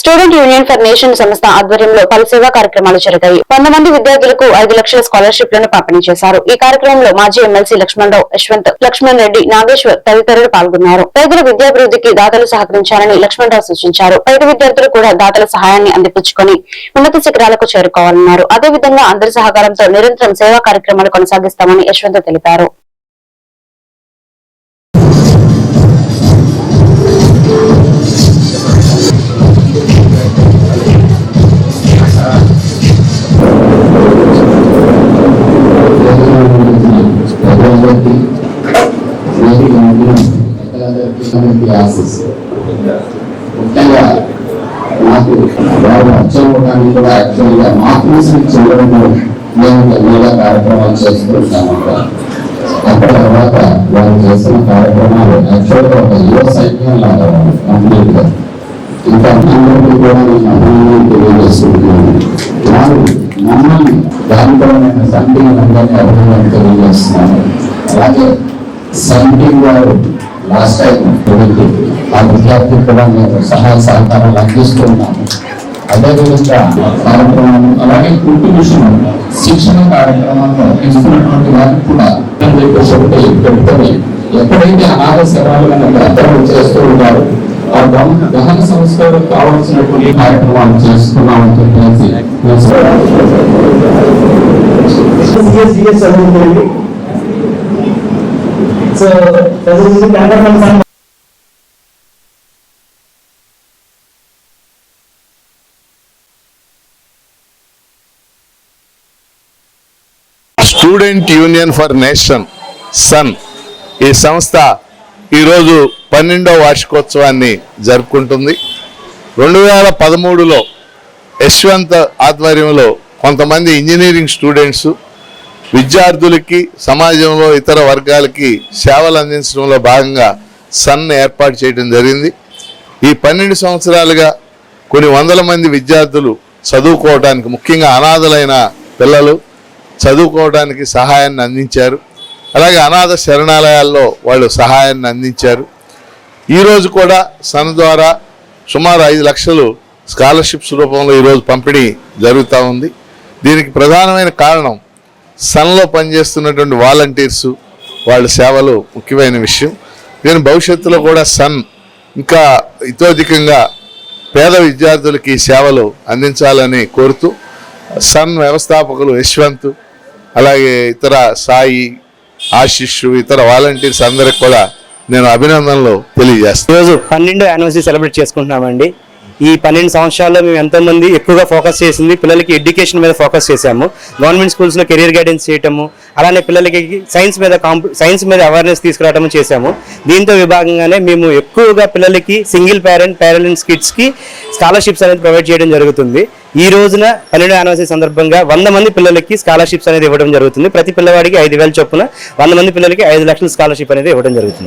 Student union for nation సంస్థ ఆధ్వర్యంలో పలు సేవా కార్యక్రమాలు జరిగాయి. వంద మంది విద్యార్థులకు ఐదు లక్షల స్కాలర్షిప్లను పంపిణీ చేశారు. ఈ కార్యక్రమంలో మాజీ ఎమ్మెల్సీ లక్ష్మణరావు యశ్వంత్ లక్ష్మణ్ రెడ్డి నాగేశ్వర్ తదితరులు పాల్గొన్నారు. పేదల విద్యాభివృద్ధికి దాతలు సహకరించాలని లక్ష్మణరావు సూచించారు. పేద విద్యార్థులు కూడా దాతల సహాయాన్ని అందిపుచ్చుకొని ఉన్నత శిఖరాలకు చేరుకోవాలన్నారు. అదేవిధంగా అందరి సహకారంతో నిరంతరం సేవా కార్యక్రమాలు కొనసాగిస్తామని యశ్వంత్ తెలిపారు. వేదిక ముందు ఆశీస్ ముఖ్యంగా నాకు వారు అర్థం కూడా యాక్చువల్గా మాతృశ్రీ చేయడంలో ఎన్నోగా కార్యక్రమాలు అక్కడ తర్వాత వాళ్ళు చేసిన కార్యక్రమాలు యాక్చువల్గా ఒక యువ సైన్యం లాగా ఇంకా అందరికీ కూడా నేను అభినందనలు తెలియజేస్తున్నాను. వారు మమ్మల్ని దానిపరమైన సంఘటన అందరినీ అభినందనలు తెలియజేస్తున్నాను. అలాగే సంఘటన వారు లాస్ట్ టైం వీరికి ఆ విద్యార్థి కూడా మేము సహాయ సహకారాలు అందిస్తూ ఉన్నాము అదేవిధంగా కార్యక్రమాలు అలాగే కుటుంబం శిక్షణ కార్యక్రమంలో ఇస్తున్నటువంటి వారికి కూడా ఒకటి పెట్టుకొని ఎక్కడైతే అనాథ శవాలను భద్రం చేస్తూ ఉంటారు ఆ గమ- దహన సంస్కారం కావాల్సినటువంటి కార్యక్రమాలు చేస్తున్నామని చెప్పేసి సో చదువుతుంది స్టూడెంట్ యూనియన్ ఫర్ నేషన్ సన్ ఈ సంస్థ ఈరోజు పన్నెండవ వార్షికోత్సవాన్ని జరుపుకుంటుంది. రెండు వేల పదమూడులో యశ్వంత్ ఆధ్వర్యంలో కొంతమంది ఇంజనీరింగ్ స్టూడెంట్స్ విద్యార్థులకి సమాజంలో ఇతర వర్గాలకి సేవలు అందించడంలో భాగంగా సన్ ఏర్పాటు చేయడం జరిగింది. ఈ పన్నెండు సంవత్సరాలుగా కొన్ని వందల మంది విద్యార్థులు చదువుకోవడానికి ముఖ్యంగా అనాథలైన పిల్లలు చదువుకోవడానికి సహాయాన్ని అందించారు. అలాగే అనాథ శరణాలయాల్లో వాళ్ళు సహాయాన్ని అందించారు. ఈరోజు కూడా సన్ ద్వారా సుమారు ఐదు లక్షలు స్కాలర్షిప్స్ రూపంలో ఈరోజు పంపిణీ జరుగుతూ ఉంది. దీనికి ప్రధానమైన కారణం సన్లో పనిచేస్తున్నటువంటి వాలంటీర్స్ వాళ్ళ సేవలు ముఖ్యమైన విషయం. నేను భవిష్యత్తులో కూడా సన్ ఇంకా ఇతోధికంగా పేద విద్యార్థులకి సేవలు అందించాలని కోరుతూ సన్ వ్యవస్థాపకులు యశ్వంత్ అలాగే ఇతర సాయి ఆశిష్ ఇతర వాలంటీర్స్ అందరికి కూడా నేను అభినందనలు తెలియజేస్తాను. ఈరోజు పన్నెండో యానివర్సరీ సెలబ్రేట్ చేసుకుంటున్నామండి. ఈ పన్నెండు సంవత్సరాల్లో మేము ఎంతోమంది ఎక్కువగా ఫోకస్ చేసింది పిల్లలకి ఎడ్యుకేషన్ మీద ఫోకస్ చేశాము. గవర్నమెంట్ స్కూల్స్లో కెరీర్ గైడెన్స్ చేయటము అలానే పిల్లలకి సైన్స్ మీద సైన్స్ మీద అవేర్నెస్ తీసుకురావడం చేశాము. దీంతో విభాగంగానే మేము ఎక్కువగా పిల్లలకి సింగిల్ పేరెంట్ పేరెంట్స్ కిడ్స్కి స్కాలర్షిప్స్ అనేది ప్రొవైడ్ చేయడం జరుగుతుంది. ఈ రోజున పన్నెండు యానివర్సరీ సందర్భంగా వంద మంది పిల్లలకి స్కాలర్షిప్స్ అనేది ఇవ్వడం జరుగుతుంది. ప్రతి పిల్లవాడికి ఐదు వేల చొప్పున వంద మంది పిల్లలకి ఐదు లక్షల స్కాలర్షిప్ అనేది ఇవ్వడం జరుగుతుంది.